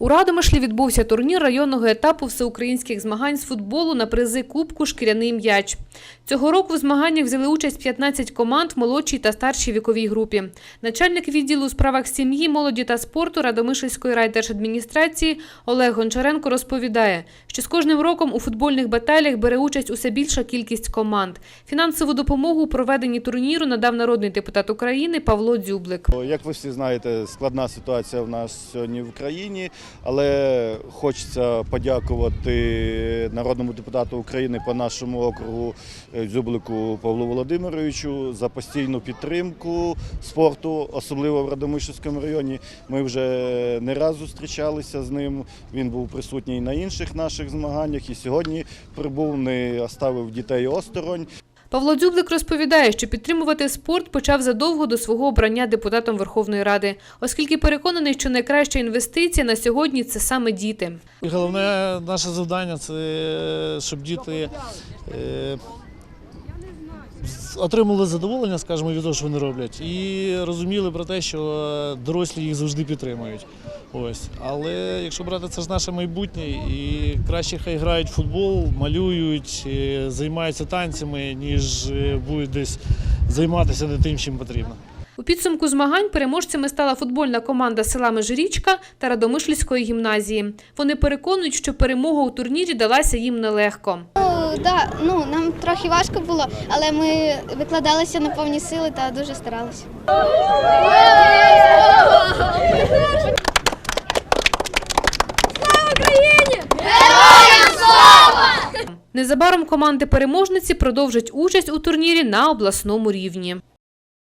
У Радомишлі відбувся турнір районного етапу всеукраїнських змагань з футболу на призи Кубку Шкіряний м'яч. Цього року в змаганнях взяли участь 15 команд в молодшій та старшій віковій групі. Начальник відділу у справах сім'ї, молоді та спорту Радомишльської райдержадміністрації Олег Гончаренко розповідає, що з кожним роком у футбольних баталіях бере участь усе більша кількість команд. Фінансову допомогу у проведенні турніру надав народний депутат України Павло Дзюблик. Як ви всі знаєте, складна ситуація в нас сьогодні в Україні, але хочеться подякувати народному депутату України по нашому округу е, Дзюблику Павлу Володимировичу за постійну підтримку спорту, особливо в Радомишльському районі. Ми вже не раз зустрічалися з ним. Він був присутній на інших наших змаганнях і сьогодні прибув, не оставив дітей осторонь. Павло Дзюблик розповідає, що підтримувати спорт почав задовго до свого обрання депутатом Верховної Ради, оскільки переконаний, що найкраща інвестиція на сьогодні це саме діти. Головне наше завдання це щоб діти е, отримали задоволення, скажімо, від того, що вони роблять, і розуміли про те, що дорослі їх завжди підтримують. Ось. Але якщо брати це ж наше майбутнє, і краще хай грають в футбол, малюють, е, займаються танцями, ніж е, будуть десь займатися не тим, чим потрібно. У підсумку змагань переможцями стала футбольна команда села Межирічка та Радомишльської гімназії. Вони переконують, що перемога у турнірі далася їм нелегко. Да, ну, нам трохи важко було, але ми викладалися на повні сили та дуже старалися. Незабаром команди переможниці продовжать участь у турнірі на обласному рівні.